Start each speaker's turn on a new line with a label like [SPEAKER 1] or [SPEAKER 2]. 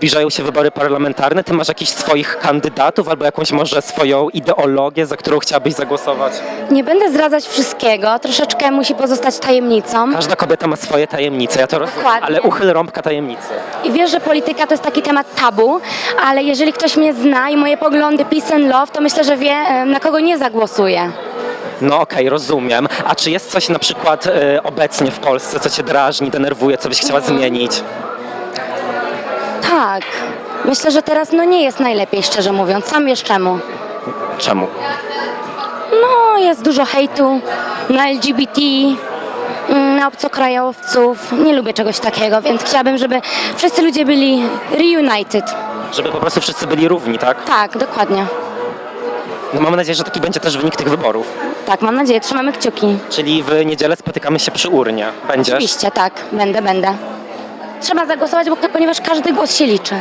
[SPEAKER 1] zbliżają się wybory parlamentarne. Ty masz jakichś swoich kandydatów albo jakąś może swoją ideologię, za którą chciałabyś zagłosować?
[SPEAKER 2] Nie będę zdradzać wszystkiego, troszeczkę musi pozostać tajemnicą.
[SPEAKER 1] Każda kobieta ma swoje tajemnice, ja to rozumiem,
[SPEAKER 2] Dokładnie.
[SPEAKER 1] ale uchyl rąbka tajemnicy.
[SPEAKER 2] I wiesz, że polityka to jest taki temat tabu, ale jeżeli ktoś mnie zna i moje poglądy peace and love, to myślę, że wie, na kogo nie zagłosuje.
[SPEAKER 1] No okej, rozumiem. A czy jest coś na przykład y, obecnie w Polsce, co cię drażni, denerwuje, co byś chciała zmienić?
[SPEAKER 2] Tak. Myślę, że teraz no nie jest najlepiej, szczerze mówiąc. Sam wiesz czemu.
[SPEAKER 1] Czemu?
[SPEAKER 2] No, jest dużo hejtu na LGBT, mm, na obcokrajowców. Nie lubię czegoś takiego, więc chciałabym, żeby wszyscy ludzie byli reunited.
[SPEAKER 1] Żeby po prostu wszyscy byli równi, tak?
[SPEAKER 2] Tak, dokładnie.
[SPEAKER 1] No mam nadzieję, że taki będzie też wynik tych wyborów.
[SPEAKER 2] Tak, mam nadzieję. Trzymamy kciuki.
[SPEAKER 1] Czyli w niedzielę spotykamy się przy urnie. Będziesz?
[SPEAKER 2] Oczywiście, tak. Będę, będę. Trzeba zagłosować, bo, ponieważ każdy głos się liczy.